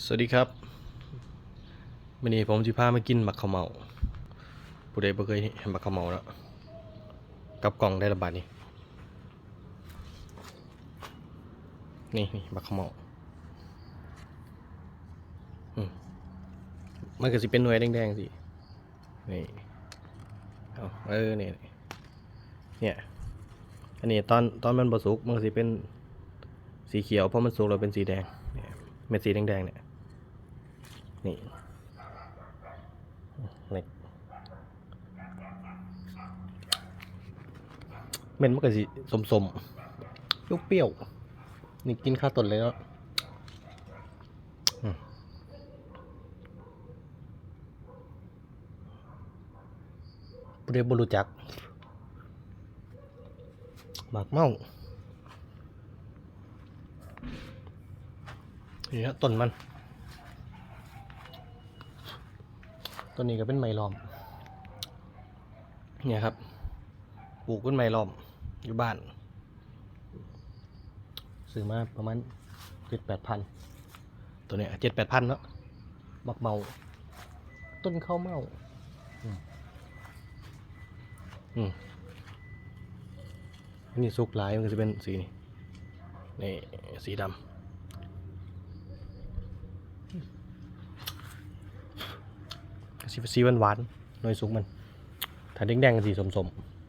สวัสดีครับวันนี้ผมจะพามากินบักข้าวเมาผู้ใดบ่เคยเห็นบักข้าวเมาแล้วกับกล่องได้ระบาดนี่นี่นี่บักข้าวเมาอืมมันก็สิเป็นหน่วยแดงๆสินี่เอาเออนี่เนี่ยอันนี้ตอนตอนมันบสุกมันก็สิเป็นสีเขียวเพราะมันสุกแล้วเป็นสีแดง เม็ดสีแดงๆเนี่ย นี่นี่เม็ดมันก็สิสมๆเปรี้ยว นี่กินข้าวต้นเลยเนาะอืมบ่ได้บ่รู้จักหมากเมา นี่ฮะต้นมัน ต้นนี้ก็เป็นไม้ล้อม เนี่ยครับ ปลูกเป็นไม้ล้อมอยู่บ้าน ซื้อมาประมาณเจ็ดแปดพัน ตัวเนี้ยเจ็ดแปดพันเนาะบักเมา ต้นข้าวเมาอืมอืมอันนี้สุกหลายมันก็จะเป็นสีนี้นี่สีดำ สีสีหวานหวานๆหน่วยสุกมัน ถ้าแดงๆก็สีสมๆ